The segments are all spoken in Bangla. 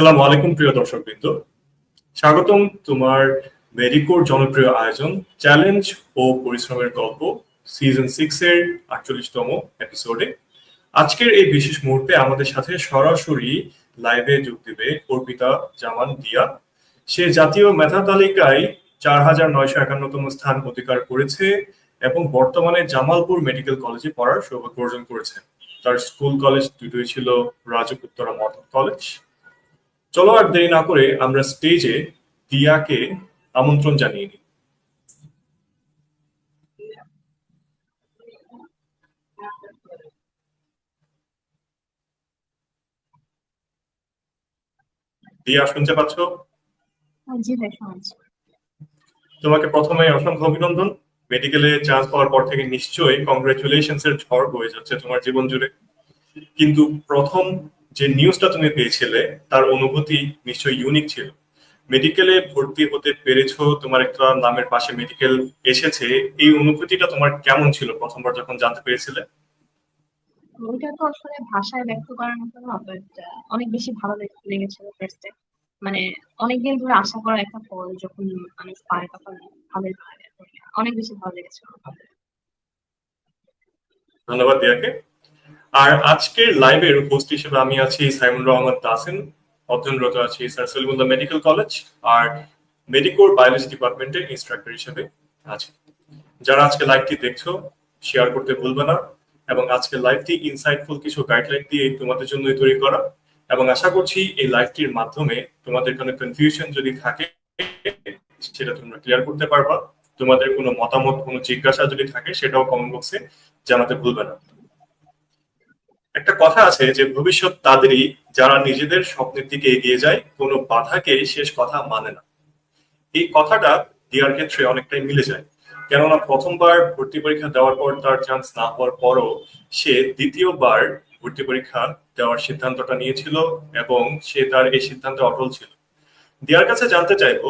আসসালামু আলাইকুম, প্রিয় দর্শকবৃন্দ। স্বাগতম তোমার মেডিকোর জনপ্রিয় আয়োজন, চ্যালেঞ্জ ও পরিশ্রমের গল্প সিজন সিক্স এর আটচল্লিশতম এপিসোডে আজকের এই বিশেষ মুহূর্তে আমাদের সাথে সরাসরি লাইভে যোগ দেবে অর্পিতা জামান দিয়া। সে জাতীয় মেধা তালিকায় চার হাজার নয়শো একান্নতম স্থান অধিকার করেছে এবং বর্তমানে জামালপুর মেডিকেল কলেজে পড়ার সৌভাগ্য অর্জন করেছে। তার স্কুল কলেজ দুটোই ছিল রাজক উত্তরা মডেল কলেজ। চলো আর দেরি না করে আমরা স্টেজে দিয়াকে আমন্ত্রণ জানিয়ে নিই। দিয়া শুনতে পাচ্ছ? শুনছি। তোমাকে প্রথমে অসংখ্য অভিনন্দন। মেডিকেলে চান্স পাওয়ার পর থেকে নিশ্চয়ই কংগ্রেচুলেশনস এর ঝড় বয়ে যাচ্ছে তোমার জীবন জুড়ে। কিন্তু প্রথম যে নিউজটা তুমি পেয়েছিলে তার অনুভূতি নিশ্চয়ই ইউনিক ছিল। মেডিকেলে ভর্তি হতে পেরেছ তোমার একটা নামের পাশে মেডিকেল এসেছে এই অনুভূতিটা তোমার কেমন ছিল প্রথমবার যখন জানতে পেরেছিলে? ওইটা তো আসলে ভাষায় ব্যক্ত করার মতো না বাট অনেক বেশি ভালো লেগে- লেগেছিল ফার্স্টে মানে অনেকদিন ধরে আশা করা একটা ফল যখন মানুষ পায় তখন ভালোই লাগে অনেক বেশি ভালো লেগেছিল ধন্যবাদ দিয়াকে। আর আজকের লাইভের হোস্ট হিসেবে আমি আছি সাইমুন রহমান তাসিন, অধ্যয়নরত আছি স্যার সলিমুল্লাহ মেডিকেল কলেজ আর মেডিকোর বায়োলজি ডিপার্টমেন্টের ইনস্ট্রাক্টর হিসেবে আছি। যারা আজকে লাইভটি দেখছ শেয়ার করতে ভুলবে না এবং আজকে লাইভটি ইনসাইটফুল কিছু গাইডলাইন দিয়ে তোমাদের জন্যই তৈরি করা। এবং আশা করছি এই লাইভটির মাধ্যমে তোমাদের কোনো কনফিউশন যদি থাকে, সেটা তোমরা ক্লিয়ার করতে পারবা। তোমাদের কোনো মতামত, কোনো জিজ্ঞাসা যদি থাকে, সেটাও কমেন্ট বক্সে জানাতে ভুলবে না। একটা কথা আছে যে ভবিষ্যৎ তাদেরই, যারা নিজেদের স্বপ্নের দিকে এগিয়ে যায়, কোনো বাধাকে শেষ কথা মানে না। এই কথাটা দেওয়ার ক্ষেত্রে অনেকটাই মিলে যায়। কেননা প্রথমবার ভর্তি পরীক্ষা দেওয়ার পর তার চান্স না হওয়ার পরও সে দ্বিতীয়বার ভর্তি পরীক্ষা দেওয়ার সিদ্ধান্তটা নিয়েছিল এবং সে তার এই সিদ্ধান্তে অটল ছিল। দেওয়ার কাছে জানতে চাইব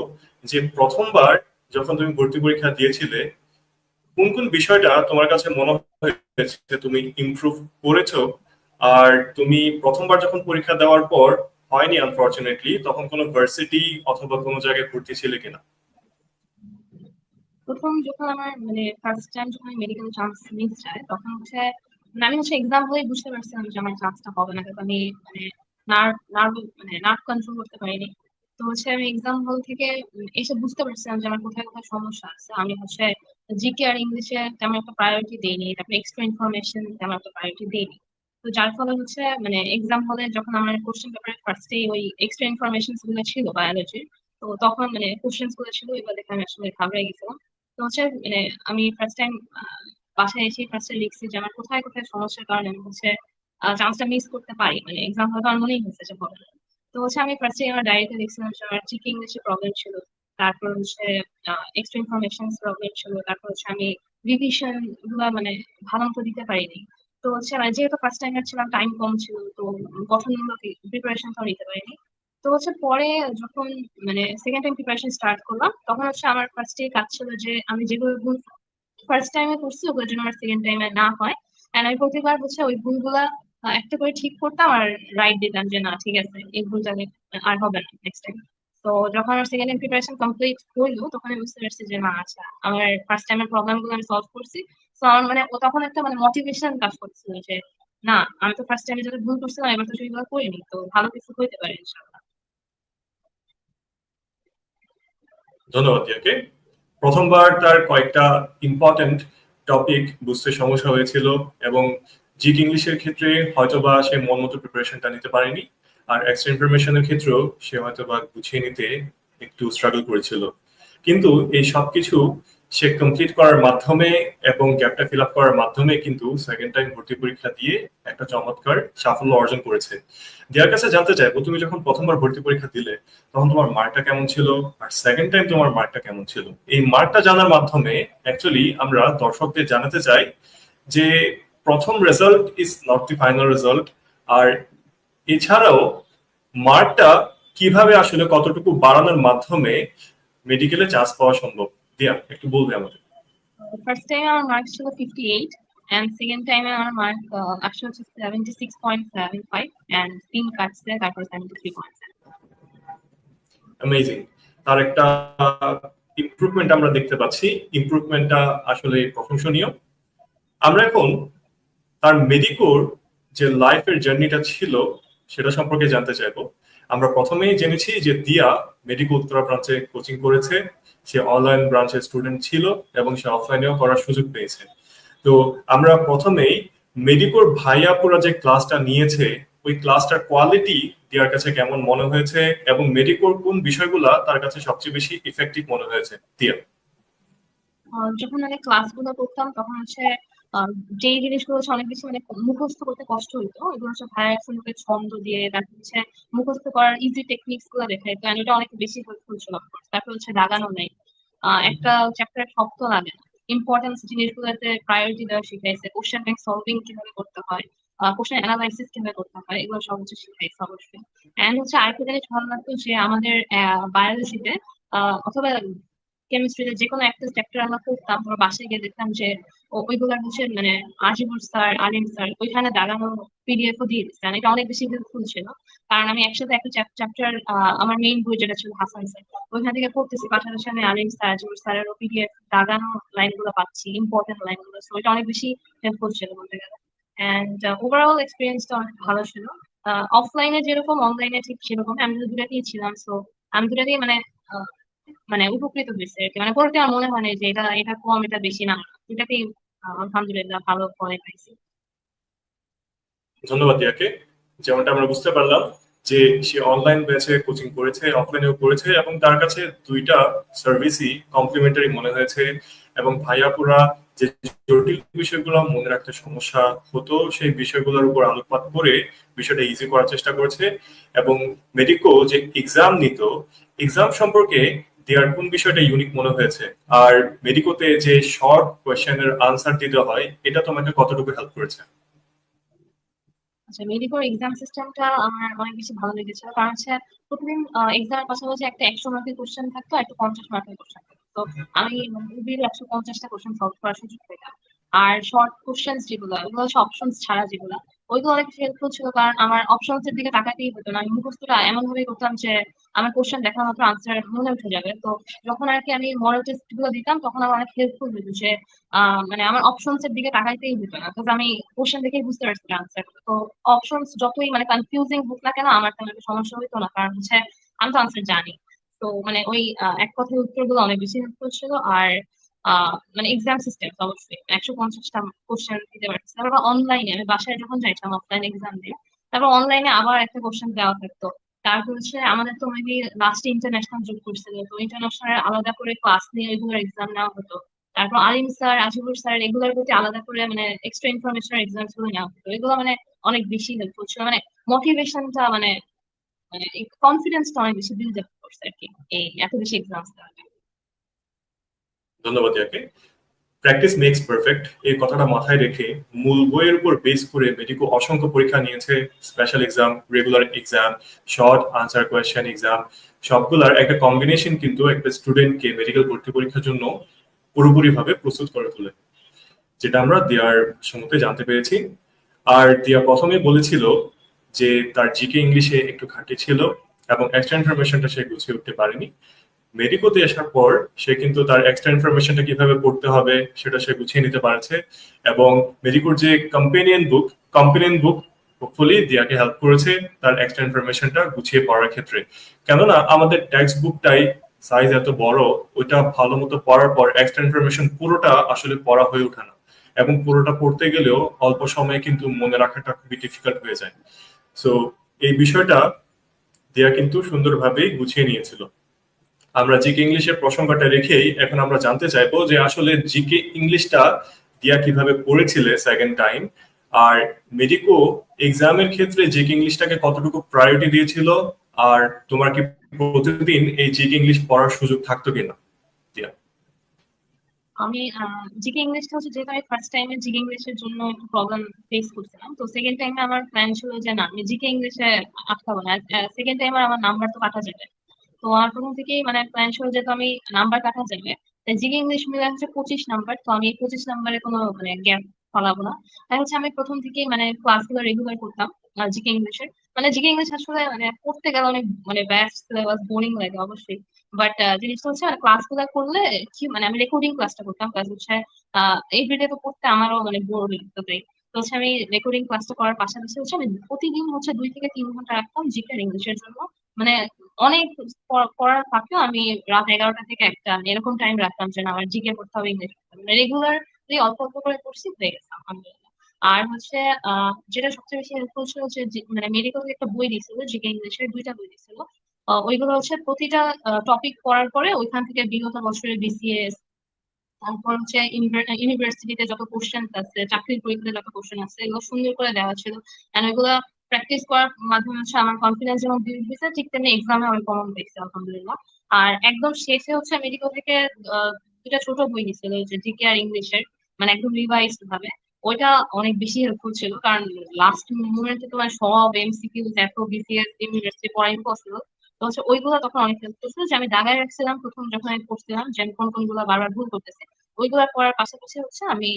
যে প্রথমবার যখন তুমি ভর্তি পরীক্ষা দিয়েছিলে, কোন কোন বিষয়টা তোমার কাছে মনে হয়েছে তুমি ইমপ্রুভ করেছ? আর তুমি প্রথমবার যখন পরীক্ষা দেওয়ার পর হয়নি আনফরচুনেটলি তখন কোনো ভার্সিটি অথবা কোনো জায়গায় ভর্তি ছিলে কিনা? প্রথম যখন আমার মানে ফার্স্ট টাইম যখন আমি মেডিকেল চান্স মিস যায় তখন হচ্ছে মানে আমি হচ্ছে এক্সাম হয়ে বুঝতে পারছিলাম যে আমার চান্সটা হবে না কিন্তু আমি মানে নার্ভ নার্ভ মানে নার্ভ কন্ট্রোল করতে পারিনি। তো হচ্ছে আমি এক্সাম হল থেকে এসে বুঝতে পারছিলাম যে আমার কোথায় কোথায় সমস্যা আছে। আমি হচ্ছে জিকে আর ইংলিশে তেমন একটা প্রায়োরিটি দেইনি, তারপরে এক্সট্রা ইনফরমেশন তেমন একটা প্রায়োরিটি দেইনি। তো যার ফলে হচ্ছে মানে এক্সাম হলে যখন আমার কোশ্চেন পেপারে ফার্স্টে ওই এক্সট্রা ইনফরমেশনগুলো ছিল বায়োলজির তো তখন মানে কোশ্চেনগুলো ছিল, এগুলো দেখে আমি আসলে ঘাবড়ে গেছিলাম। তো হচ্ছে মানে আমি ফার্স্ট টাইম বাসায় এসে ফার্স্টে লিখছি যে আমার কোথায় কোথায় সমস্যার কারণে আমি হচ্ছে চান্সটা মিস করতে পারি মানে এক্সাম হয়তো আমার মনেই হয়েছে যে হবে তো হচ্ছে আমি ফার্স্টে আমার ডায়েরিতে লিখছিলাম যে আমার জিকে ইংলিশে প্রবলেম ছিল, তারপর হচ্ছে এক্সট্রা ইনফরমেশন প্রবলেম ছিল, তারপর হচ্ছে আমি রিভিশনগুলা মানে ভালো মতো দিতে পারিনি। তো হচ্ছে যেহেতু ফার্স্ট টাইম ছিলাম টাইম কম ছিল, তো গঠনমূলক প্রিপারেশনটাও নিতে পারিনি। তো হচ্ছে পরে যখন মানে সেকেন্ড টাইম প্রিপারেশন স্টার্ট করলাম, তখন হচ্ছে আমার ফার্স্টে কাজ ছিল যে আমি যেগুলো ভুল ফার্স্ট টাইমে করছি, ওগুলোর জন্য আমার সেকেন্ড টাইমে না হয়। এন্ড আমি প্রতিবার হচ্ছে ওই ভুলগুলা একটা করে ঠিক করতাম আর রাইট দিতাম যে না, ঠিক আছে, এই ভুলটা আর হবে না নেক্সট টাইম তো যখন আমার সেকেন্ড টাইম প্রিপারেশন কমপ্লিট হইল, তখন আমি বুঝতে পারছি যে না আচ্ছা আমার ফার্স্ট টাইমের প্রবলেমগুলো আমি সলভ করছি। তো আমার মানে ও তখন একটা মানে মোটিভেশন কাজ করছিল যে, না, আমি তো ফার্স্ট টাইমে যদি ভুল করছিলাম, এবার তো সেগুলো করিনি, তো ভালো কিছু হইতে পারে ইনশাআল্লাহ ধন্যবাদ দিয়াকে প্রথমবার তার কয়েকটা ইম্পর্টেন্ট টপিক বুঝতে সমস্যা হয়েছিল এবং জিট ইংলিশের ক্ষেত্রে হয়তোবা সে মন মতো প্রিপারেশনটা নিতে পারেনি, আর এক্সট্রা ইনফরমেশনের ক্ষেত্রেও সে হয়তোবা গুছিয়ে নিতে একটু স্ট্রাগল করেছিল। কিন্তু এই সবকিছু সে কমপ্লিট করার মাধ্যমে এবং গ্যাপটা ফিল আপ করার মাধ্যমে কিন্তু সেকেন্ড টাইম ভর্তি পরীক্ষা দিয়ে একটা চমৎকার সাফল্য অর্জন করেছে। দেওয়ার কাছে জানতে চাইব, তুমি যখন প্রথমবার ভর্তি পরীক্ষা দিলে, তখন তোমার মার্কটা কেমন ছিল? আর সেকেন্ড টাইম তোমার মার্কটা কেমন ছিল? এই মার্কটা জানার মাধ্যমে অ্যাকচুয়ালি আমরা দর্শকদের জানাতে চাই যে প্রথম result is not the final result আর এছাড়াও মার্কটা কীভাবে আসলে কতটুকু বাড়ানোর মাধ্যমে মেডিকেলে চান্স পাওয়া সম্ভব? দিয়া একটু বলবে আমাদের ফার্স্ট টাইমে আমার মার্ক ছিল ফিফটি এইট অ্যান্ড সেকেন্ড টাইমে আমার মার্ক আসলে হচ্ছে seventy six point seven five তিন কাটছে তারপর সেভেন্টি থ্রি পয়েন্ট অ্যামেজিং তার একটা ইমপ্রুভমেন্ট আমরা দেখতে পাচ্ছি। ইমপ্রুভমেন্টটা আসলে প্রশংসনীয়। আমরা এখন তার মেডিকোর যে লাইফের জার্নিটা ছিল সেটা সম্পর্কে জানতে চাইব। আমরা প্রথমেই জেনেছি যে দিয়া মেডিকো উত্তরা ব্রাঞ্চে কোচিং করেছে। সে অনলাইন ব্রাঞ্চের স্টুডেন্ট ছিল এবং সে অফলাইনেও করার সুযোগ পেয়েছে। তো আমরা প্রথমেই মেডিকোর ভাইয়াপুরা যে ক্লাসটা নিয়েছে, ওই ক্লাসটার কোয়ালিটি দিয়ার কাছে কেমন মনে হয়েছে এবং মেডিকোর কোন বিষয়গুলা তার কাছে সবচেয়ে বেশি ইফেক্টিভ মনে হয়েছে? দিয়া। যখন মানে ক্লাসগুলো করতাম, তখন হচ্ছে যেই জিনিসগুলো হচ্ছে অনেক বেশি মানে মুখস্থ করতে কষ্ট হইতো এগুলো হচ্ছে ভাইয়া সুন্দর ছন্দ দিয়ে তারপর হচ্ছে মুখস্থ করার ইজি টেকনিক্সগুলো দেখাইতো and এটা অনেক বেশি হেল্পফুল ছিল তারপর হচ্ছে দাগানো নেই। একটা চ্যাপ্টার শক্ত লাগে না। ইম্পর্টেন্স জিনিসগুলোতে প্রায়োরিটি দেওয়া শিখাইছে কোশ্চেন ব্যাংক সলভিং কীভাবে করতে হয় কোশ্চেন অ্যানালাইসিস কীভাবে করতে হয় এগুলো সব হচ্ছে শিখাইছে অবশ্যই। এন্ড হচ্ছে আরেকটা জিনিস ভালো লাগতো যে আমাদের বায়োলজিতে অথবা কেমিস্ট্রিতে যে কোনো একটা চ্যাপ্টার আমরা পড়তাম আমরা বাসায় গিয়ে দেখতাম যে ওইগুলোর হচ্ছে মানে আজিবুর স্যার, আলিম স্যার ওইখানে দাঁড়ানো পিডিএফ ও দিয়ে দিচ্ছেন এটা অনেক বেশি হেল্পফুল ছিল। কারণ আমি একসাথে একটা চ্যাপ্টার আমার মেইন বই যেটা ছিল হাসান স্যার, ওইখান থেকে পড়তেছি। পাশাপাশি আমি আলিম স্যার আজিবুর স্যারের ও পিডিএফ দাগানো লাইনগুলো পাচ্ছি ইম্পর্টেন্ট লাইনগুলো সো এটা অনেক বেশি হেল্পফুল ছিল বলতে গেলে। অ্যান্ড ওভারঅল এক্সপিরিয়েন্সটা অনেক ভালো ছিল। অফলাইনে যেরকম অনলাইনে ঠিক সেরকম আমি দুটাতেই ছিলাম সো আমি দুটাতেই মানে মানে উপকৃত হয়েছে আর কি। মানে কোনোটা আমার মনে হয় না যে এটা এটা কম, এটা বেশি না। এটাতেই আলহামদুলিল্লাহ ভালো ফলে পাইছি। ধন্যবাদ দিয়াকে যেমনটা আমরা বুঝতে পারলাম যে সে অনলাইন ব্যাচে কোচিং করেছে অফলাইনেও করেছে এবং তার কাছে দুইটা সার্ভিসই কমপ্লিমেন্টারি মনে হয়েছে এবং ভাইয়াপুরা যে জটিল বিষয়গুলো মনে রাখতে সমস্যা হতো, সেই বিষয়গুলোর উপর আলোকপাত করে বিষয়টা ইজি করার চেষ্টা করেছে এবং মেডিকো যে এক্সাম নিত এক্সাম সম্পর্কে দেয়ার কোন বিষয়টা ইউনিক মনে হয়েছে? আর মেডিকোতে যে শর্ট কোয়েশ্চেনের আনসার দিতে হয়, এটা তোমাকে কতটুকু হেল্প করেছে? আচ্ছা মেডিকোর এক্সাম সিস্টেমটা আমার অনেক বেশি ভালো লেগেছিল। কারণ হচ্ছে প্রতিদিন এক্সামের পাশাপাশি একটা একশো মার্কের কোশ্চেন থাকতো একটা পঞ্চাশ মার্কের কোশ্চেন থাকতো। তো আমি খুবই একশো পঞ্চাশটা কোশ্চেন সলভ করার সুযোগ পেতাম আর শর্ট কোশ্চেন যেগুলো ওগুলো হচ্ছে অপশনস ছাড়া যেগুলো ওইগুলো অনেক হেল্পফুল ছিল কারণ আমার অপশনস এর দিকে তাকাতেই হতো না। আমি মুখস্থটা এমন ভাবে করতাম যে আমার কোশ্চেন দেখা মাত্র আনসার মনে উঠে যাবে। তো যখন আর কি আমি মডেল টেস্টগুলো দিতাম, তখন আমার অনেক হেল্পফুল হতো যে মানে আমার অপশনস এর দিকে তাকাইতেই হতো না। তো আমি কোশ্চেন দেখেই বুঝতে পারছি আনসার তো অপশনস যতই মানে কনফিউজিং হোক না কেন, আমার তেমন সমস্যা হইতো না। কারণ হচ্ছে আমি তো আনসার জানি। তো মানে ওই এক কথায় উত্তরগুলো অনেক বেশি হেল্পফুল ছিল। আর মানে এক্সাম সিস্টেম অবশ্যই। একশো পঞ্চাশটা কোশ্চেন দিতে পারছি তারপর অনলাইনে আমি বাসায় যখন যাইতাম অফলাইন এক্সাম দিয়ে তারপর অনলাইনে আবার একটা কোশ্চেন দেওয়া থাকতো। তারপর হচ্ছে, আমাদের তো মেবি লাস্টে ইন্টারন্যাশনাল যোগ করছিল, তো ইন্টারন্যাশনাল আলাদা করে ক্লাস নিয়ে এগুলোর এক্সাম নেওয়া হতো। তারপর আলিম স্যার, আজিবুর স্যার, এগুলোর প্রতি আলাদা করে মানে এক্সট্রা ইনফরমেশন এক্সামগুলো নেওয়া হতো। এগুলো মানে অনেক বেশি হেল্পফুল ছিল। মানে মোটিভেশনটা মানে মানে কনফিডেন্সটা অনেক বেশি বিল্ড আপ করছে আর কি, এই এত বেশি এক্সাম দেওয়াতে ধন্যবাদ ইয়াকে। প্র্যাকটিস মেক্স পারফেক্ট এই কথাটা মাথায় রেখে মূল বইয়ের উপর বেস করে মেডিকো অসংখ্য পরীক্ষা নিয়েছে special exam regular exam short answer question exam সবগুলার একটা কম্বিনেশন কিন্তু একটা স্টুডেন্টকে মেডিকেল ভর্তি পরীক্ষার জন্য পুরোপুরিভাবে প্রস্তুত করে তোলে, যেটা আমরা দিয়ার সম্মুখে জানতে পেরেছি। আর দিয়া প্রথমে বলেছিল যে তার জিকে ইংলিশে একটু ঘাটতি ছিল এবং এক্সট্রা ইনফরমেশনটা সে গুছিয়ে উঠতে পারেনি। মেডিকোতে আসার পর সে কিন্তু তার এক্সট্রা ইনফরমেশনটা কীভাবে পড়তে হবে সেটা সে গুছিয়ে নিতে পারছে। এবং মেডিকোর যে companion book companion book hopefully দিয়াকে হেল্প করেছে তার এক্সট্রা ইনফরমেশনটা গুছিয়ে পড়ার ক্ষেত্রে। কেননা আমাদের টেক্সট বুকটাই সাইজ এত বড়, ওইটা ভালো মতো পড়ার পর এক্সট্রা ইনফরমেশন পুরোটা আসলে পড়া হয়ে ওঠে না। এবং পুরোটা পড়তে গেলেও অল্প সময়ে কিন্তু মনে রাখাটা খুবই ডিফিকাল্ট হয়ে যায়। সো এই বিষয়টা দিয়া কিন্তু সুন্দরভাবেই গুছিয়ে নিয়েছিল। আমরা জিকে ইংলিশের প্রসঙ্গটা রেখেই এখন আমরা জানতে চাইব যে আসলে জিকে ইংলিশটা দিয়া কীভাবে পড়েছিলে সেকেন্ড টাইম আর মেডিকো এক্সামের ক্ষেত্রে জিকে ইংলিশটাকে কতটুকু প্রায়োরিটি দিয়েছিল? আর তোমার কি প্রতিদিন এই জিকে ইংলিশ পড়ার সুযোগ থাকতো কিনা? দিয়া। আমি জিকে ইংলিশটা হচ্ছে যেহেতু আমি ফার্স্ট টাইমে জিকে ইংলিশের জন্য একটু প্রবলেম ফেস করছিলাম, তো সেকেন্ড টাইমে আমার প্ল্যান ছিল যে না, আমি জিকে ইংলিশে আটকাবো না। সেকেন্ড টাইমে আমার নাম্বার তো কাটা যাবে। তো আমার প্রথম থেকেই মানে প্ল্যান ছিল যেহেতু আমি নাম্বার কাটা যাবে। তাই জিকে ইংলিশ মিলে হচ্ছে পঁচিশ নাম্বার তো আমি পঁচিশ নাম্বারে কোনো মানে গ্যাপ ফলাবো না। তাই হচ্ছে আমি প্রথম থেকেই মানে ক্লাসগুলো রেগুলার করতাম জিকে ইংলিশের। মানে জিকে ইংলিশ আসলে মানে পড়তে গেলে অনেক মানে ব্যাস্ট সিলেবাস বোরিং লাগে অবশ্যই। বাট জিনিসটা হচ্ছে মানে ক্লাসগুলো করলে কি মানে আমি রেকর্ডিং ক্লাসটা করতাম। ক্লাস হচ্ছে এভরিডে তো পড়তে আমারও মানে বোর লাগতো তাই। তো হচ্ছে আমি রেকর্ডিং ক্লাসটা করার পাশাপাশি হচ্ছে আমি প্রতিদিন হচ্ছে দুই থেকে তিন ঘণ্টা রাখতাম জিকে ইংলিশের জন্য। মানে অনেক পড়- পড়ার ফাঁকেও আমি রাত এগারোটা থেকে একটা এরকম টাইম রাখতাম যে না, আমার জিকে পড়তে হবে ইংলিশ পড়তে হবে। রেগুলার অল্প অল্প করে পড়ছি, হয়ে গেছে, আলহামদুলিল্লাহ। আর হচ্ছে যেটা সবচেয়ে বেশি হেল্পফুল ছিল যে মানে মেডিকেল একটা বই দিয়েছিল জিকে ইংলিশের দুইটা বই দিয়েছিল ওইগুলো হচ্ছে প্রতিটা টপিক পড়ার পরে ওইখান থেকে বিগত বছরের বিসিএস তারপর হচ্ছে ইউনিভার্সিটিতে যত কোশ্চেন আছে, চাকরির পরীক্ষাতে যত কোশ্চেন আছে, এগুলো সুন্দর করে দেওয়া ছিল। এন্ড ওইগুলো প্র্যাকটিস করার মাধ্যমে হচ্ছে আমার কনফিডেন্স যেমন বিল্ড হয়েছে, ঠিক তেমনি এক্সামে আমি কমন পেয়েছি আলহামদুলিল্লাহ। আর একদম শেষে হচ্ছে মেডিকেল থেকে দুটা ছোট বই দিছিল যে জিকে আর ইংলিশের মানে একদম রিভাইজ ভাবে। ওইটা অনেক বেশি হেল্পফুল ছিল, কারণ লাস্ট মোমেন্টে তোমার সব এমসিকিউ এত বিসিএস ইউনিভার্সিটি পড়া ইম্পসিবল তো হচ্ছে ওইগুলো তখন অনেক হেল্প করছিল যে আমি দাগায় রাখছিলাম, প্রথম যখন আমি পড়ছিলাম যে আমি কোন কোনগুলো বারবার ভুল করতেছি, ওইগুলো পড়ার পাশাপাশি হচ্ছে আমি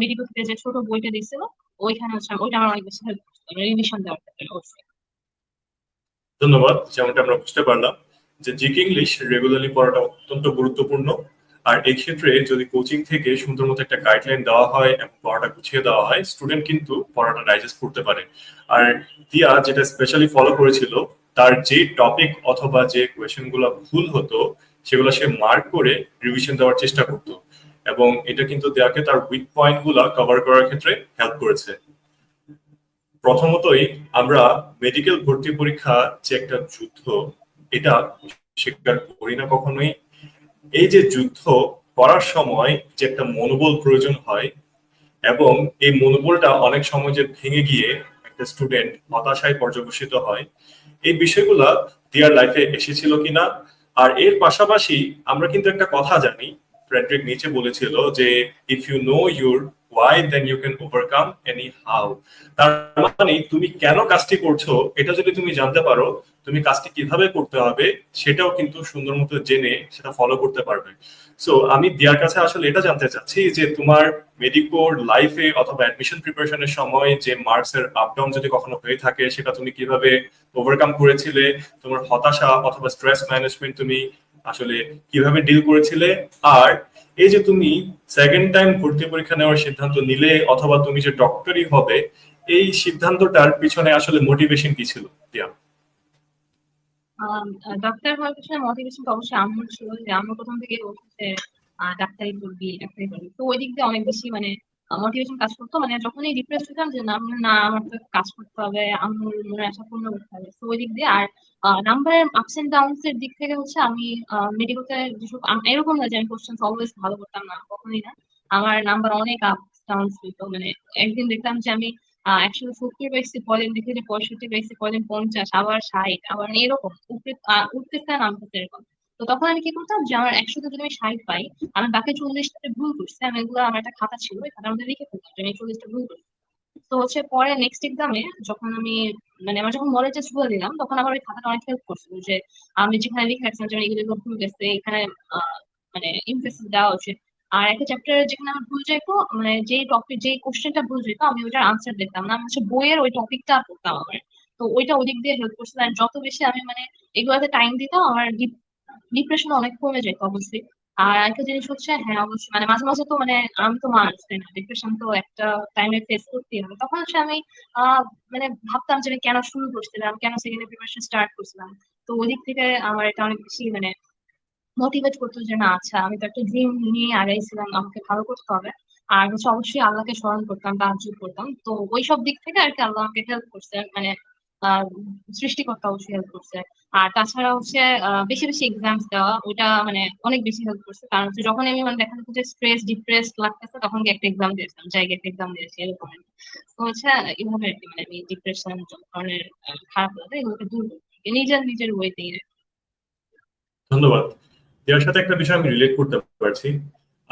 মেডিকেল যে ছোট বইটা দিয়েছিল, ওইখানে হচ্ছে ওইটা আমার অনেক বেশি হেল্প করছিল রিভিশন দেওয়ার ক্ষেত্রে অবশ্যই। ধন্যবাদ, যেমনটা আমরা বুঝতে পারলাম যে জিকে ইংলিশ রেগুলারলি পড়াটা অত্যন্ত গুরুত্বপূর্ণ। আর এই ক্ষেত্রে যদি কোচিং থেকে সুন্দর মতো একটা গাইডলাইন দেওয়া হয় এবং পড়াটা গুছিয়ে দেওয়া হয় স্টুডেন্ট কিন্তু পড়াটা ডাইজেস্ট করতে পারে। আর দিয়া যেটা স্পেশালি ফলো করেছিল, তার যে টপিক অথবা যে কোয়েশ্চেনগুলো ভুল হতো, সেগুলো সে মার্ক করে রিভিশন দেওয়ার চেষ্টা করতো। এবং এটা কিন্তু দেয়াকে তার উইক পয়েন্টগুলা কভার করার ক্ষেত্রে হেল্প করেছে। প্রথমতই আমরা মেডিকেল ভর্তি পরীক্ষা যে একটা যুদ্ধ, এটা স্বীকার করি না কখনোই। এই যে যুদ্ধ করার সময় যে একটা মনোবল প্রয়োজন হয় এবং এই মনোবলটা অনেক সময় যে ভেঙে গিয়ে একটা স্টুডেন্ট হতাশায় পর্যবসিত হয়, এই বিষয়গুলা দিয়ার লাইফে এসেছিল কিনা? আর এর পাশাপাশি আমরা কিন্তু একটা কথা জানি ফ্রেডরিক নিচে বলেছিল যে if you know your why then you can overcome any how তার মানে তুমি কেন কাজটি করছ, এটা যদি তুমি জানতে পারো, তুমি কাজটি কীভাবে করতে হবে, সেটাও কিন্তু সুন্দর মতো জেনে সেটা ফলো করতে পারবে। সো আমি দিয়ার কাছে আসলে এটা জানতে চাচ্ছি যে, তোমার মেডিকোর লাইফে অথবা অ্যাডমিশন প্রিপারেশনের সময় যে মার্কস এর আপ ডাউন যদি কখনো হয়ে থাকে, সেটা তুমি কীভাবে ওভারকাম করেছিলে, তোমার হতাশা অথবা স্ট্রেস ম্যানেজমেন্ট তুমি আসলে কীভাবে ডিল করেছিলে? আর এই যে তুমি সেকেন্ড টাইম ভর্তি পরীক্ষা নেওয়ার সিদ্ধান্ত নিলে অথবা তুমি যে ডক্টরই হবে, এই সিদ্ধান্তটার পিছনে আসলে মোটিভেশন কি ছিল? দিয়া। ডাক্তার হওয়ার পিছনে মোটিভেশন অবশ্যই আম্মুর ছিল। যে আম্মু প্রথম থেকে বলতো ডাক্তারি করবি ডাক্তারি করবি। তো ওই দিক দিয়ে অনেক বেশি মানে মোটিভেশন কাজ করতো মানে যখনই ডিপ্রেস হতাম যে, না না আমার তো কাজ করতে হবে আম্মুর মনে আশা পূর্ণ করতে হবে। তো ওই দিক দিয়ে আর নাম্বারের আপস এন্ড ডাউনস এর দিক থেকে হচ্ছে আমি মেডিকেলতে যেসব এরকম না যে আমি কোশ্চেন অলওয়েজ ভালো করতাম না, কখনোই না। আমার নাম্বার অনেক আপ ডাউনস হইতো মানে একদিন দেখতাম যে আমি একশো সত্তর পাইছি পরের দিকে পঁয়ষট্টি পাইছি পরের পঞ্চাশ, আবার ষাট, আবার এরকম উঠতে উঠতেছে নামতেছে এরকম তো তখন আমি কি করতাম যে, আমার একশোতে যদি আমি ষাট পাই আমি বাকি চল্লিশটাতে ভুল করছি, আমি এগুলো, আমার একটা খাতা ছিল, ওই খাতার লিখে ফেলতাম আমি চল্লিশটা ভুল করছি। তো হচ্ছে পরে নেক্সট এক্সামে যখন আমি মানে আমার যখন মডেল টেস্টগুলো দিলাম, তখন আমার ওই খাতাটা অনেক হেল্প করছিল যে, আমি যেখানে লিখে রাখছিলাম যে এগুলো এগুলো ভুল গেছে, এখানে মানে ইমপ্রেসিভ দেওয়া উচিত। আর একটা চ্যাপ্টার যেখানে আমার ভুল যাইতো মানে যে টপিক যে কোশ্চেনটা ভুল যেত আমি ওইটার আনসার দেখতাম। না আমি হচ্ছে বইয়ের ওই টপিকটা পড়তাম আমার। তো ওইটা ওদিক দিয়ে হেল্প করছিল। যত বেশি আমি মানে এগুলোতে টাইম দিতাম, আমার ডিপ্রেশন অনেক কমে যেত অবশ্যই। আর একটা জিনিস হচ্ছে হ্যাঁ অবশ্যই মানে মাঝে মাঝে তো মানে আমি তো মানুষ না ডিপ্রেশন তো একটা টাইমে ফেস করতেই হবে। তখন হচ্ছে আমি মানে ভাবতাম যে আমি কেন শুরু করছিলাম কেন সেকেন্ড প্রিপারেশন স্টার্ট করছিলাম। তো ওই দিক থেকে আমার এটা অনেক বেশি মানে মোটিভেট করতো যে না আচ্ছা আমি তো একটা ড্রিম নিয়ে আগাইছিলাম, আমাকে ভালো করতে হবে। আর হচ্ছে অবশ্যই আল্লাহকে স্মরণ করতাম তাহাজ্জুদ করতাম। তো ওই সব দিক থেকে আর কি আল্লাহ আমাকে হেল্প করছে মানে আহ, সৃষ্টিকর্তা অবশ্যই হেল্প করছে। আর তাছাড়া হচ্ছে বেশি বেশি এক্সামস দেওয়া, ওইটা মানে অনেক বেশি হেল্প করছে। কারণ হচ্ছে যখন আমি মানে দেখা যাচ্ছে স্ট্রেস ডিপ্রেস লাগতেছে, তখন কি একটা এক্সাম দিয়েছিলাম জায়গায় একটা এক্সাম দিয়েছি, এরকম তো হচ্ছে এইভাবে আর কি মানে আমি ডিপ্রেশন ধরনের খারাপ লাগে, এগুলোকে দূর নিজের নিজের ওয়েতেই ধন্যবাদ। দেওয়ার সাথে একটা বিষয় আমি রিলেট করতে পারছি।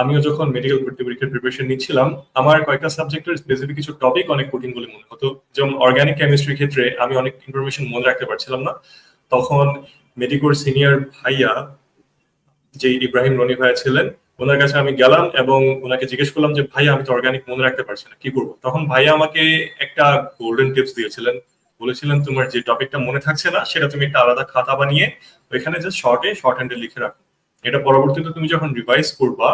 আমিও যখন মেডিকেল পরীক্ষার প্রিপারেশন নিচ্ছিলাম, আমার কয়েকটা সাবজেক্টের স্পেসিফিক কিছু টপিক অনেক কঠিন বলে মনে হতো। যেমন অর্গানিক কেমিস্ট্রির ক্ষেত্রে আমি অনেক ইনফরমেশন মনে রাখতে পারছিলাম না। তখন মেডিকোর সিনিয়র ভাইয়া, যে ইব্রাহিম রনি ভাইয়া ছিলেন, ওনার কাছে আমি গেলাম এবং ওনাকে জিজ্ঞেস করলাম যে, ভাইয়া, আমি তো অর্গানিক মনে রাখতে পারছি না, কি করব? তখন ভাইয়া আমাকে একটা গোল্ডেন টিপস দিয়েছিলেন। বলেছিলেন, তোমার যে টপিকটা মনে থাকছে না, সেটা তুমি একটা আলাদা খাতা বানিয়ে ওইখানে যে শর্টে শর্ট হ্যান্ডে লিখে রাখো। এটা পরবর্তীতে তুমি যখন রিভাইজ করবা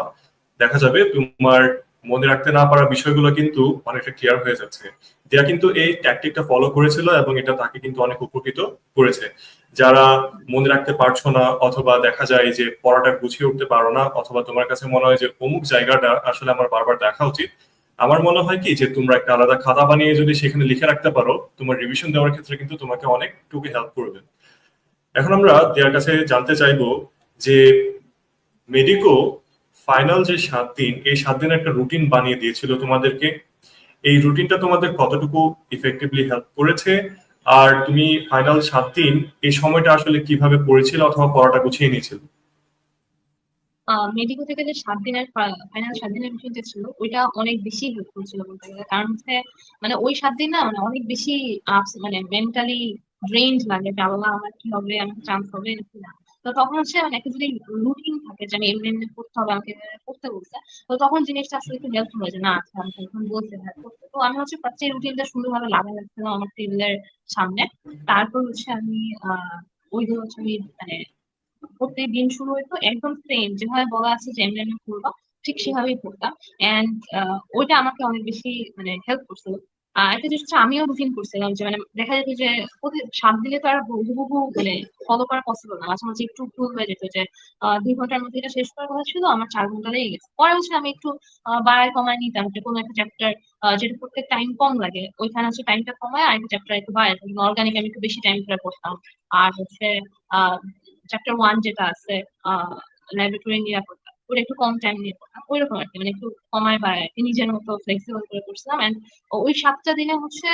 দেখা যাবে তোমার মনে রাখতে না পারা বিষয়গুলো কিন্তু অনেকটা ক্লিয়ার হয়ে যাচ্ছে। দিয়া কিন্তু এই ট্যাকটিকটা ফলো করেছিল এবং এটা তাকে কিন্তু অনেক উপকৃত করেছে। যারা মনে রাখতে পারছ না অথবা দেখা যায় যে পড়াটা গুছিয়ে উঠতে পারো না অথবা তোমার কাছে মনে হয় যে অমুক জায়গাটা আসলে আমার বারবার দেখা উচিত, আমার মনে হয় কি যে তোমরা একটা আলাদা খাতা বানিয়ে যদি সেখানে লিখে রাখতে পারো, তোমার রিভিশন দেওয়ার ক্ষেত্রে কিন্তু তোমাকে অনেকটুকু হেল্প করবে। এখন আমরা দেয়ার কাছে জানতে চাইব যে মেডিকো ফাইনাল যে সাত দিন, এই সাত দিনের একটা রুটিন বানিয়ে দিয়েছিল তোমাদেরকে। এই রুটিনটা তোমাদের কতটুকু ইফেক্টিভলি হেল্প করেছে? আর তুমি ফাইনাল সাত দিন, এই সময়টা আসলে কীভাবে পড়েছিল অথবা পড়াটা গুছিয়ে নিয়েছিল? মেডিকো থেকে যে সাত দিনের ফাইনাল সাত দিনের রুটিনটা ছিল, ওইটা অনেক বেশি হেল্পফুল ছিল বলতে গেলে। কারণ হচ্ছে মানে ওই সাত দিন না মানে অনেক বেশি মানে মেন্টালি ড্রেইনড লাগে। যে আল্লাহ আমার কি হবে, আমার চান্স হবে নাকি না। তো তখন হচ্ছে মানে একটা যদি রুটিন থাকে যে আমি এমনি এমনি করতে হবে, আমাকে করতে বলছে, তো তখন জিনিসটা আসলে একটু হেল্পফুল হয় যে, না আচ্ছা আমাকে এখন বলছে হ্যাঁ করতে। তো আমি হচ্ছে ফার্স্টে রুটিনটা সুন্দরভাবে লাগা রাখছিলাম আমার টেবিলের সামনে। তারপর হচ্ছে আমি ওই দিন হচ্ছে আমি মানে প্রত্যেক দিন শুরু হইতো একদম সেম যেভাবে বলা আছে যে এমনি এমনি করবা, ঠিক সেভাবেই করতাম। এন্ড ওইটা আমাকে অনেক বেশি মানে হেল্প করছিল। একটা জিনিস আমিও রুটিন করছিলাম যে মানে দেখা যেত যে সাত দিনে তো আর হুবহু মানে ফলো করা পসিবল না। মাঝে মাঝে একটু ভুল হয়ে যেত যে দুই ঘণ্টার মধ্যে এটা শেষ করার কথা ছিল, আমার চার ঘণ্টা লেগে গেছে। পরে হচ্ছে আমি একটু বাড়ায় কমায় নিতাম, যে কোনো একটা চ্যাপ্টার যেটা পড়তে টাইম কম লাগে, ওইখানে হচ্ছে টাইমটা কমায়, আর একটা চ্যাপ্টার একটু বাড়ায়। অর্গানিক আমি একটু বেশি টাইম করে পড়তাম। আর হচ্ছে চ্যাপ্টার ওয়ান যেটা আছে ল্যাবরেটরি নিরাপত্তা ওটা একটু কম টাইম নিয়ে পড়তাম ওই রকম আর কি মানে একটু কমায় বাড়ায় নিজের মতো ফ্লেক্সিবল করে করছিলাম অ্যান্ড ওই সাতটা দিনে হচ্ছে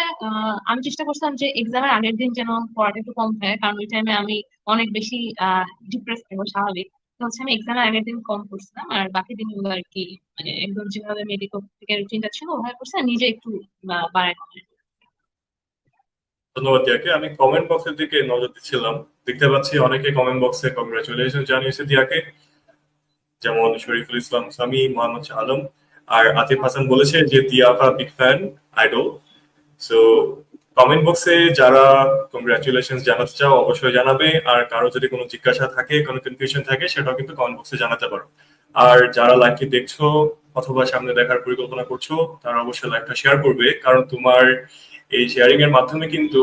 আমি চেষ্টা করছিলাম যে এক্সামের আগের দিন যেন পড়াটা একটু কম হয়, কারণ ওই টাইমে আমি অনেক বেশি ডিপ্রেস থাকব স্বাভাবিক। হচ্ছে আমি এক্সামের আগের দিন কম করছিলাম আর বাকি দিনগুলো আর কি মানে একদম যেভাবে মেডিকেল থেকে রুটিনটা ছিল ওভাবে করছে নিজে একটু বাড়ায় কমায় ধন্যবাদ দিয়াকে। আমি কমেন্ট বক্সের দিকে নজর দিচ্ছিলাম। দেখতে পাচ্ছি অনেকে কমেন্ট বক্সে কংগ্রাচুলেশন জানিয়েছে দিয়াকে। যেমন শরীফুল ইসলাম, সামি, মোহাম্মদ শাহ আলম আর আতিফ হাসান বলেছে যে দিয়া আফা big fan idol. So comment বক্সে যারা কংগ্রাচুলেশন জানাতে চাও অবশ্যই জানাবে। আর কারও যদি কোনো জিজ্ঞাসা থাকে, কোনো কনফিউশন থাকে, সেটাও কিন্তু কমেন্ট বক্সে জানাতে পারো। আর যারা লাইভটি দেখছ অথবা সামনে দেখার পরিকল্পনা করছ, তারা অবশ্যই লাইভটা শেয়ার করবে। কারণ তোমার এই শেয়ারিং এর মাধ্যমে কিন্তু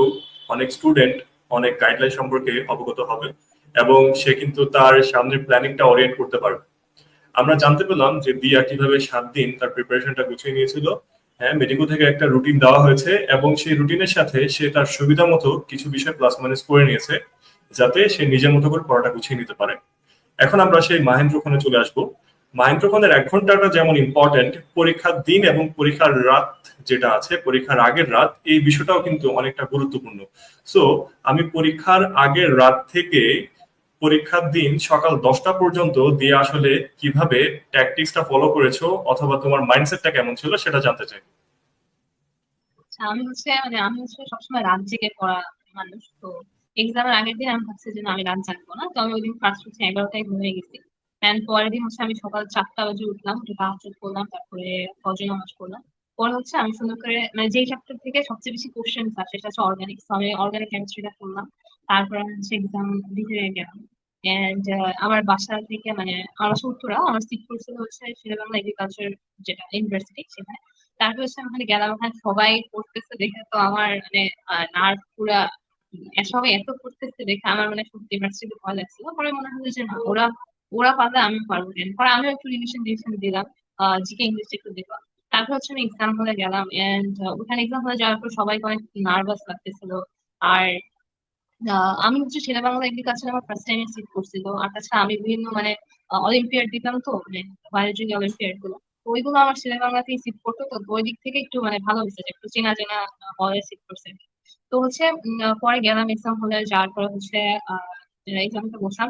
অনেক স্টুডেন্ট অনেক গাইডলাইন সম্পর্কে অবগত হবে এবং সে কিন্তু তার সামনের প্ল্যানিংটা ওরিয়েন্ট করতে পারবে। আমরা জানতে পেলাম যে দিয়া কীভাবে সাত দিন তার প্রিপারেশনটা গুছিয়ে নিয়েছিল। হ্যাঁ মেডিকো থেকে একটা রুটিন দেওয়া হয়েছে এবং সেই রুটিনের সাথে সে তার সুবিধা মতো কিছু বিষয় প্লাস মাইনাস করে নিয়েছে যাতে সে নিজের মতো করে পড়াটা গুছিয়ে নিতে পারে। এখন আমরা সেই মাহেন্দ্রক্ষণে চলে আসব। মাহেন্দ্রক্ষণের এক ঘন্টাটা যেমন ইম্পর্টেন্ট পরীক্ষার দিন এবং পরীক্ষার রাত যেটা আছে, পরীক্ষার আগের রাত, এই বিষয়টাও কিন্তু অনেকটা গুরুত্বপূর্ণ। সো আমি পরীক্ষার আগের রাত থেকে পরীক্ষার দিন সকাল দশটা পর্যন্ত দিয়ে আসলে কীভাবে ট্যাকটিক্সটা ফলো করেছ অথবা তোমার মাইন্ডসেটটা কেমন ছিল সেটা জানতে চাই। আচ্ছা আমি হচ্ছে মানে আমি হচ্ছে সবসময় রাত জেগে পড়া মানুষ, তো এক্সামের আগের দিন আমি ভাবছি যে আমি রাত জাগবো না। তো আমি ওই দিন ফার্স্ট হচ্ছে এগারোটায় ঘুমিয়ে গেছি। পরের দিন হচ্ছে আমি সকাল চারটা বাজে উঠলাম একটু তাহাজ্জুদ করলাম, তারপরে ফজর নামাজ পড়লাম। পরে হচ্ছে আমি সুন্দর করে মানে যেই চ্যাপ্টার থেকে সবচেয়ে বেশি কোশ্চেন আসে সেটা হচ্ছে অর্গানিক আমি অর্গানিক কেমিস্ট্রিটা করলাম। তারপরে হচ্ছে এক্সাম দিতে গেলাম। এন্ড আমার বাসা থেকে মানে আমার বাসা আমার সিট পড়ছিল হচ্ছে শেরেবাংলা এগ্রিকালচার যেটা ইউনিভার্সিটি সেখানে। তারপর হচ্ছে ওখানে গেলাম, ওখানে সবাই পড়তেছে দেখে তো আমার মানে নার্ভ পুরা সবাই এত পড়তেছে দেখে আমার মানে সত্যি ইউনিভার্সিটি ভয় লাগছিল। পরে মনে হলো যে না, ওরা ওরা পারলে আমি পারব। না পরে আমিও একটু রিভিশন টিভিশন দিলাম জিকে ইংলিশ একটু দিলাম তারপর হচ্ছে আমি এক্সাম হলে গেলাম। এন্ড ওখানে এক্সাম হলে যাওয়ার পর সবাইকে অনেক নার্ভাস লাগতেছিল। আর আমি হচ্ছে শেরে বাংলা এগ্রিকালচার আমার ফার্স্ট টাইমে সিট করছিল আর তাছাড়া আমি বিভিন্ন মানে অলিম্পিয়াড দিতাম তো মানে বায়োলজি অলিম্পিয়াডগুলো। ওইগুলো আমার শেরে বাংলাতেই সিট করতো তো ওই দিক থেকে একটু মানে ভালো হয়েছে একটু চেনা চেনা হলে সিট করছে তো হচ্ছে পরে গেলাম এক্সাম হলে, যাওয়ার পরে হচ্ছে এক্সামটা বসলাম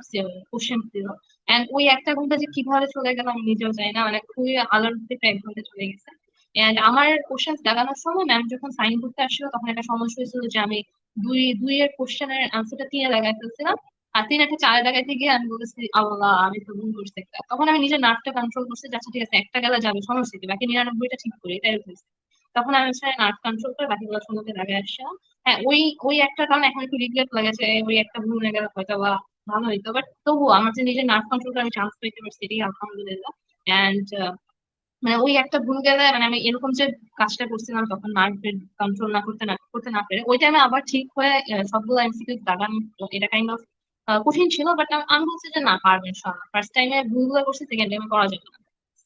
কোশ্চেন ছিল এন্ড ওই একটা ঘণ্টা যে কীভাবে চলে গেলাম নিজেও জানি না। মানে খুবই আলোর দিকে এক ঘণ্টা চলে গেছে। এন্ড আমার কোশ্চেন দেখানোর সময় ম্যাম যখন সাইন করতে আসলো তখন একটা সমস্যা হয়েছিল যে আমি দুই, দুইয়ের কোশ্চেনের আনসারটা তিনে লাগাই ফেলছিলাম। আর তিন একটা চারে লাগাইতে গিয়ে আমি বলেছি আল্লাহ, আমি তো ভুল করছি তখন আমি নিজের নার্ভটা কন্ট্রোল করছি আচ্ছা ঠিক আছে, একটা গেলা যাবে, সমস্যা বাকি নিরানব্বইটা ঠিক করি, এটাই হয়েছে তখন আমি হচ্ছে নার্ভ কন্ট্রোল করে বাকিগুলো সুন্দরকে দাগে আসছিলাম। হ্যাঁ ওই ওই একটা কারণে এখন একটু রিগ্রেট লাগেছে ওই একটা ভুল হয়ে গেলে, হয়তো বা ভালো হইতো। বাট তবুও আমার যে নিজের নার্ভ কন্ট্রোলটা আমি চান্স পেতে পারছি এটাই আলহামদুলিল্লাহ। অ্যান্ড মানে ওই একটা গেলে মানে আমি এরকম যে কাজটা করছিলাম তখন নার্ভের কন্ট্রোল না করতে না করতে না পেরে, ওই টাইমে আবার ঠিক হয়ে সবগুলো এমসিকিউ দাগান এটা কাইন্ড অফ কঠিন ছিল বাট আমি বলছি যে না পারবেন ইনশাল্লাহ ফার্স্ট টাইমে ভুলগুলো করছি সেকেন্ড টাইমে করা যাবে না।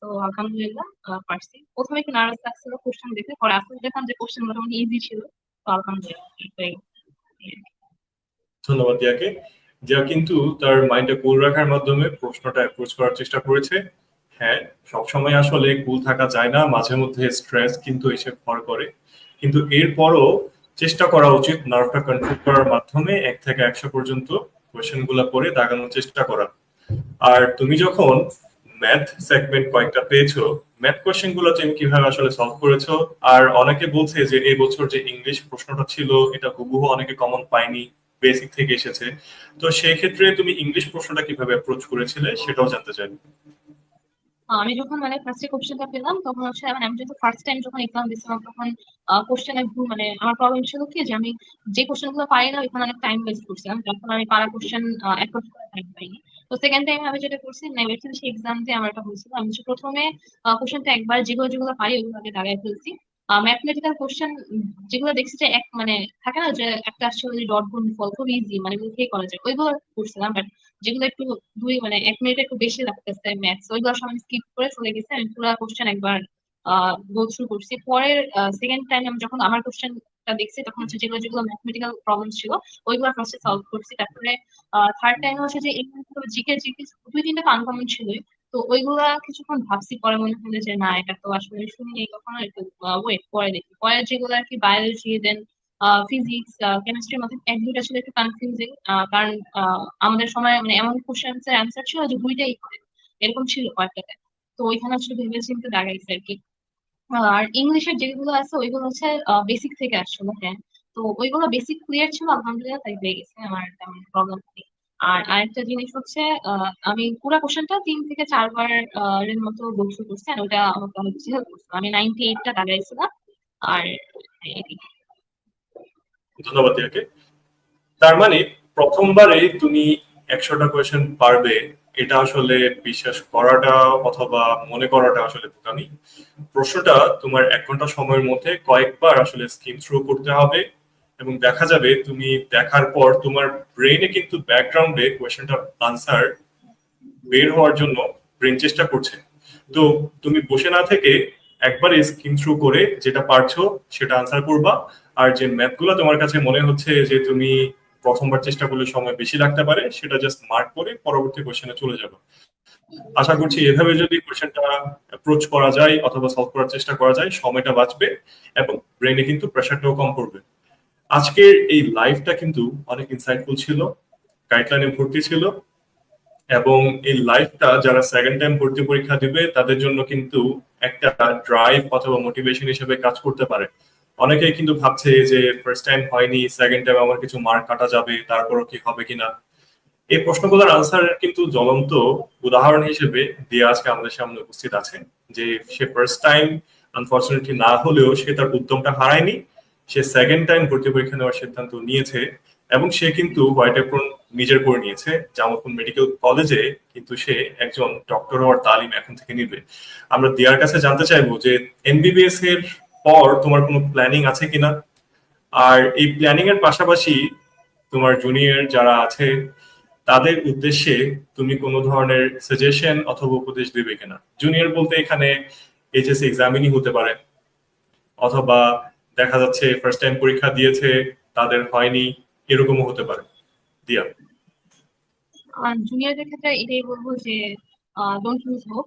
তো আলহামদুলিল্লাহ পারছি। প্রথমে একটু নার্ভাস লাগছিল কোশ্চেন দেখে, পরে আসলে দেখলাম যে কোশ্চেন মোটামুটি ইজি ছিল। তো আলহামদুলিল্লাহ। ধন্যবাদ দিয়াকে। দিয়া কিন্তু তার মাইন্ডটা কুল রাখার মাধ্যমে প্রশ্নটা অ্যাপ্রোচ করার চেষ্টা করেছে। হ্যাঁ সবসময় আসলে কুল থাকা যায় না, মাঝে মধ্যে স্ট্রেস কিন্তু এসে ভর করে। কিন্তু এরপরও চেষ্টা করা উচিত নার্ভটা কন্ট্রোল করার মাধ্যমে এক থেকে একশো পর্যন্ত কোয়েশ্চেনগুলা পড়ে দাগানোর চেষ্টা করা। আর তুমি যখন ম্যাথ সেগমেন্ট কয়েকটা পেয়েছ ম্যাথ কোয়েশ্চেনগুলো তুমি কীভাবে আসলে সলভ করেছ? আর অনেকে বলছে যে এই বছর যে ইংলিশ প্রশ্নটা ছিল, এটা হুবহু অনেকে কমন পায়নি বেসিক থেকে এসেছে। তো সেই ক্ষেত্রে তুমি ইংলিশ প্রশ্নটা কীভাবে অ্যাপ্রোচ করেছিলে সেটাও জানতে চাই। আমি যখন মানে ফার্স্টে কোশ্চেনটা পেলাম, তখন হচ্ছে মানে আমি যেহেতু ফার্স্ট টাইম যখন এক্সাম দিছিলাম তখন কোশ্চেনে ভুল মানে আমার প্রবলেম ছিল কি যে আমি যে কোশ্চেনগুলো পারি না, ওইখানে অনেক টাইম ওয়েস্ট করছিলাম। যখন আমি পারা কোশ্চেন অ্যাপ্রোচ করার টাইম পাইনি। তো সেকেন্ড টাইম আমি যেটা করছি নেগেটিভ সেই এক্সাম দিয়ে আমার একটা হয়েছিল আমি প্রথমে কোশ্চেনটা একবার যেগুলো যেগুলো পারি ওইগুলো আগে দাগায় ফেলছি। ম্যাথমেটিক্যাল কোশ্চেন যেগুলো দেখছি যে এক মানে থাকে না যে একটা আসছে ডট গুণ ফল খুব ইজি মানে খেয়ে করা যায়। ওইগুলো করছিলাম বাট যেগুলো একটু দুই মানে এক মিনিট একটু বেশি লাগতেছে ম্যাথস ওইগুলো সব আমি স্কিপ করে চলে গেছি, আমি পুরো কোশ্চেন একবার গো থ্রু করছি। পরের সেকেন্ড টাইম আমি যখন আমার কোশ্চেনটা দেখছি, তখন হচ্ছে যেগুলো যেগুলো ম্যাথমেটিক্যাল প্রবলেম ছিল, ওইগুলো ফার্স্টে সলভ করছি। তারপরে থার্ড টাইম হচ্ছে যে জিকে জিকে দুই, তিনটা আনকমন ছিল তো ওইগুলা কিছুক্ষণ ভাবছি, পরে মনে হলো যে না, এটা তো আসলে শুনি কখনো, একটু ওয়েট পরে দেখি। পরে যেগুলো আর কি বায়োলজি দেন ফিজিক্স কেমিস্ট্রির মধ্যে এক, দুইটা ছিল একটু কনফিউজিং কারণ আমাদের সময় মানে এমন কোশ্চেন এর অ্যান্সার ছিল যে দুইটাই হয় এরকম ছিল কয়েকটাতে। তো ওইখানে আসলে ভেবে চিন্তে দাঁড়াইছে আর কি। আর ইংলিশের যেগুলো আছে, ওইগুলো হচ্ছে বেসিক থেকে আসছিল হ্যাঁ। তো ওইগুলো বেসিক ক্লিয়ার ছিল, আলহামদুলিল্লাহ তাই হয়ে গেছে, আমার তেমন প্রবলেম নেই। আর আরেকটা জিনিস হচ্ছে আমি পুরো কোশ্চেনটা তিন থেকে চারবার এর মতো গোথ্রু করছি, আর ওটা আমাকে অনেক বেশি হেল্প করছে। আমি নাইনটি এইটটা দাঁড়াইছিলাম, আর ধন্যবাদ দিয়াকে তার মানে প্রথমবারে তুমি একশোটা কোয়েশ্চেন পারবে, এটা আসলে বিশ্বাস করাটা অথবা মনে করাটা আসলে বোকামি প্রশ্নটা তোমার এক ঘণ্টা সময়ের মধ্যে কয়েকবার আসলে স্কিম থ্রু করতে হবে এবং দেখা যাবে তুমি দেখার পর তোমার ব্রেনে কিন্তু ব্যাকগ্রাউন্ডে কোয়েশ্চেনটার আনসার বের হওয়ার জন্য ব্রেন চেষ্টা করছে। তো তুমি বসে না থেকে একবারে স্কিম থ্রু করে যেটা পারছ সেটা আনসার করবা। আর যে ম্যাথগুলো তোমার কাছে মনে হচ্ছে যে তুমি প্রথমবার চেষ্টা করলে সময় বেশি লাগতে পারে, সেটা জাস্ট মার্ক করে পরবর্তী কোশ্চেনে চলে যাবে। আশা করছি এভাবে যদি কোশ্চেনটা অ্যাপ্রোচ করা যায় অথবা সলভ করার চেষ্টা করা যায়, সময়টা বাঁচবে এবং ব্রেনে কিন্তু প্রেশারটাও কম পড়বে। আজকের এই লাইফটা কিন্তু অনেক ইনসাইটফুল ছিল গাইডলাইনে ভর্তি ছিল এবং এই লাইফটা যারা সেকেন্ড টাইম ভর্তি পরীক্ষা দিবে, তাদের জন্য কিন্তু একটা ড্রাইভ অথবা মোটিভেশন হিসেবে কাজ করতে পারে। অনেকেই কিন্তু ভাবছে যে ফার্স্ট টাইম হয়নি সেকেন্ড টাইম আমার কিছু মার্ক কাটা যাবে, তারপরও কি হবে কিনা? এই প্রশ্নগুলোর আনসার কিন্তু জ্বলন্ত উদাহরণ হিসেবে দিয়ে আজকে আমাদের সামনে উপস্থিত আছে যে সে ফার্স্ট টাইম আনফর্চুনেটলি না হলেও সে তার উদ্যমটা হারায়নি, সে সেকেন্ড টাইম ভর্তি পরীক্ষা নেওয়ার সিদ্ধান্ত নিয়েছে এবং সে কিন্তু হোয়াইট অ্যাপ্রন নিজের করে নিয়েছে। জামালপুর মেডিকেল কলেজে কিন্তু সে একজন ডক্টর হওয়ার তালিম এখন থেকে নিবে। আমরা দিয়ার কাছে জানতে চাইব যে এমবিবিএস এর পর তোমার কোনো প্ল্যানিং আছে কিনা? আর এই প্ল্যানিং এর পাশাপাশি তোমার জুনিয়র যারা আছে, তাদের উদ্দেশ্যে তুমি কোনো ধরনের সাজেশন অথবা উপদেশ দেবে কিনা? জুনিয়র বলতে এখানে এইচএসসি এক্সামিনই হতে পারে। অথবা দেখা যাচ্ছে ফার্স্ট টাইম পরীক্ষা দিয়েছে, তাদের হয়নি, এরকমও হতে পারে। দিয়া। জুনিয়রদের ক্ষেত্রে এটাই বলব যে don't lose hope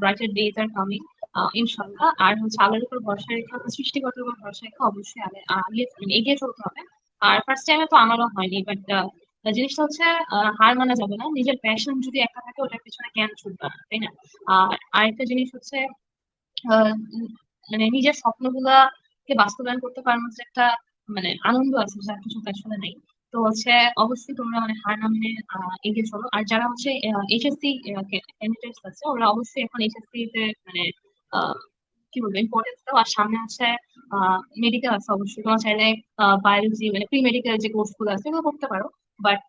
brighter days are coming ইনশাল্লাহ আর হচ্ছে আল্লাহর উপর ভরসা রেখে সৃষ্টিকর্তার উপর ভরসা রেখে অবশ্যই এগিয়ে চলতে হবে। আর ফার্স্ট টাইমে তো আমারও হয়নি বাট জিনিসটা হচ্ছে হার মানা যাবে না। নিজের প্যাশন যদি একটা থাকে ওটার পিছনে জ্ঞান ছুটবে না তাই না? আর আরেকটা জিনিস হচ্ছে মানে নিজের স্বপ্নগুলাকে বাস্তবায়ন করতে পারার মধ্যে একটা মানে আনন্দ আছে যার কিছু আসলে নেই। তো হচ্ছে অবশ্যই তোমরা মানে হার না মেনে আহ, এগিয়ে চলো। আর যারা হচ্ছে এইচএসসি ক্যান্ডিডেটস আছে ওরা অবশ্যই এখন এইচএসসি তে মানে কি বলব ইম্পর্টেন্স আর সামনে আছে মেডিকেল আছে অবশ্যই। তোমার চাইলে বায়োলজি মানে প্রি মেডিকেল যে কোর্সগুলো আছে, এগুলো করতে পারো। বাট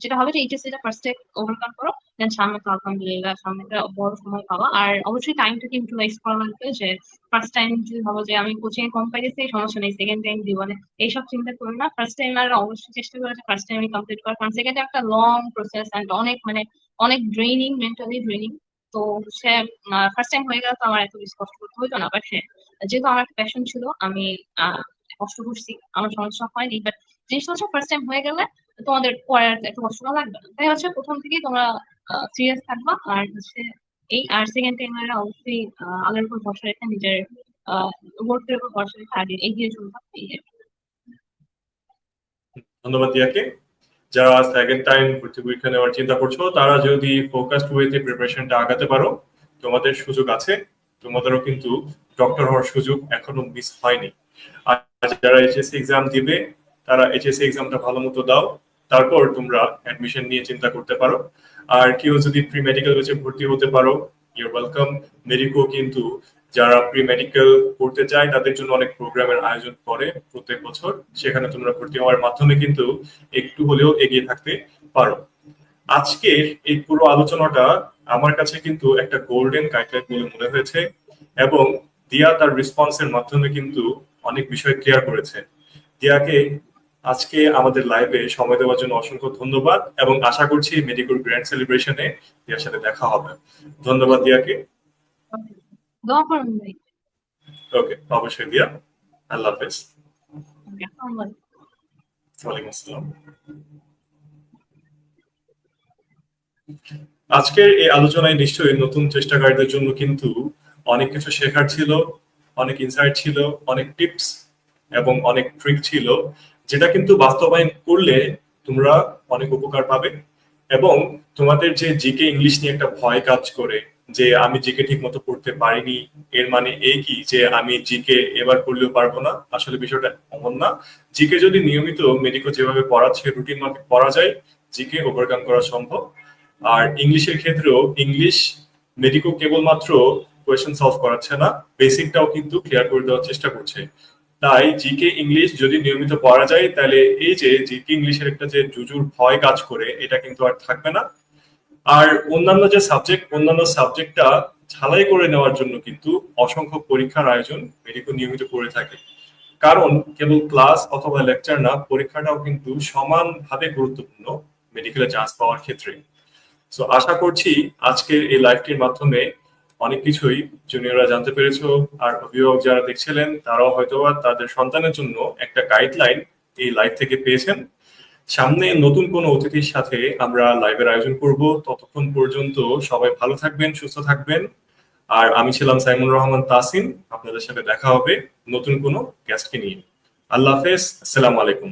যেটা হবে যে এইচএসসি টা ফার্স্টে ওভারকাম করো দেন সামনে তো আলহামদুলিল্লাহ, সামনে একটা বড় সময় পাবা। আর অবশ্যই টাইমটাকে ইউটিলাইজ করা লাগবে যে ফার্স্ট টাইম যদি ভাবো যে আমি কোচিং কম পাইতেছি, সমস্যা নেই। সেকেন্ড টাইম দিব না এইসব চিন্তা করো না। ফার্স্ট টাইম আর অবশ্যই চেষ্টা করো যে ফার্স্ট টাইম কমপ্লিট করার। কারণ সেকেন্ড একটা লং প্রসেস অ্যান্ড অনেক মানে অনেক ড্রেনিং মেন্টালি ড্রেনিং তো হচ্ছে ফার্স্ট টাইম হয়ে গেল তো আমার এত বেশি কষ্ট করতে হইতো না বাট হ্যাঁ যেহেতু আমার একটা প্যাশন ছিল, আমি কষ্ট করছি, আমার সমস্যা হয়নি বাট জিনিসটা হচ্ছে ফার্স্ট টাইম হয়ে গেলে তোমাদের পরে এত কষ্ট করা লাগবে না। তাই হচ্ছে প্রথম থেকেই তোমরা সিরিয়াস থাকবা, আর হচ্ছে এই আর সেকেন্ড টাইম আর অবশ্যই আল্লাহর উপর ভরসা রেখে নিজের ওয়ার্কের উপর ভরসা রেখে আগে এগিয়ে এই আর ধন্যবাদ দিয়াকে যারা সেকেন্ড টাইম ভর্তি পরীক্ষা নেওয়ার চিন্তা করছ, তারা যদি ফোকাসড ওয়েতে প্রিপারেশনটা আগাতে পারো, তোমাদের সুযোগ আছে। তোমাদেরও কিন্তু ডক্টর হওয়ার সুযোগ এখনও মিস হয়নি। আর যারা এইচএসসি এক্সাম দিবে, তারা এইচএসসি এক্সামটা ভালো মতো দাও। তারপর তোমরা অ্যাডমিশন নিয়ে চিন্তা করতে পারো। আর কেউ যদি প্রি মেডিকেল বেচে ভর্তি হতে পারো ইউর ওয়েলকাম মেডিকো কিন্তু যারা প্রি মেডিকেল পড়তে চায়, তাদের জন্য অনেক প্রোগ্রামের আয়োজন করে প্রত্যেক বছর। সেখানে তোমরা ভর্তি হওয়ার মাধ্যমে কিন্তু একটু হলেও এগিয়ে থাকতে পারো। আজকের এই পুরো আলোচনাটা আমার কাছে কিন্তু একটা গোল্ডেন গাইডলাইন বলে মনে হয়েছে এবং দিয়া তার রেসপন্সের মাধ্যমে কিন্তু অনেক বিষয় ক্লিয়ার করেছে। দিয়াকে আজকে আমাদের লাইভে সময় দেওয়ার জন্য অসংখ্য ধন্যবাদ এবং আশা করছি মেডিকেল গ্র্যান্ড সেলিব্রেশনে দিয়ার সাথে দেখা হবে। ধন্যবাদ দিয়াকে। দোয়া করুন ভাই। ওকে অবশ্যই দিয়া। আল্লাহ হাফেজ। ওয়ালাইকুম আসসালাম। আজকের এই আলোচনায় নিশ্চয়ই নতুন চেষ্টাকারীদের জন্য কিন্তু অনেক কিছু শেখার ছিল অনেক ইনসাইট ছিল অনেক টিপস এবং অনেক ট্রিক ছিল যেটা কিন্তু বাস্তবায়ন করলে তোমরা অনেক উপকার পাবে এবং তোমাদের যে জিকে ইংলিশ নিয়ে একটা ভয় কাজ করে যে আমি জিকে ঠিক মতো পড়তে পারিনি, এর মানে এই কি যে আমি জিকে এবার পড়লেও পারব না? আসলে বিষয়টা এমন না। জিকে যদি নিয়মিত মেডিকো যেভাবে পড়াচ্ছে রুটিন মাফিক পড়া যায়, জিকে ওভারকাম করা সম্ভব। আর ইংলিশের ক্ষেত্রেও ইংলিশ মেডিকো কেবলমাত্র কোয়েশ্চেন সলভ করাচ্ছে না বেসিকটাও কিন্তু ক্লিয়ার করে দেওয়ার চেষ্টা করছে। তাই জিকে ইংলিশ যদি নিয়মিত পড়া যায়, তাহলে এই যে জিকে ইংলিশের একটা যে জুজুর ভয় কাজ করে, এটা কিন্তু আর থাকবে না। আর অন্যান্য যে সাবজেক্ট অন্যান্য সাবজেক্টটা ঝালাই করে নেওয়ার জন্য কিন্তু অসংখ্য পরীক্ষার আয়োজন মেডিকো নিয়মিত করে থাকে। কারণ কেবল ক্লাস অথবা লেকচার না, পরীক্ষাটাও কিন্তু সমানভাবে গুরুত্বপূর্ণ মেডিকেলে চান্স পাওয়ার ক্ষেত্রে। সো আশা করছি আজকের এই লাইভটির মাধ্যমে অনেক কিছুই জুনিয়ররা জানতে পেরেছ। আর অভিভাবক যারা দেখছিলেন, তারাও হয়তোবা তাদের সন্তানের জন্য একটা গাইডলাইন এই লাইভ থেকে পেয়েছেন। সামনে নতুন কোন অতিথির সাথে আমরা লাইভের আয়োজন করব। ততক্ষণ পর্যন্ত সবাই ভালো থাকবেন, সুস্থ থাকবেন। আর আমি ছিলাম সাইমুর রহমান তাসিম আপনাদের সাথে দেখা হবে নতুন কোনো গেস্টকে নিয়ে। আল্লাহ হাফেজ, আসসালামু আলাইকুম।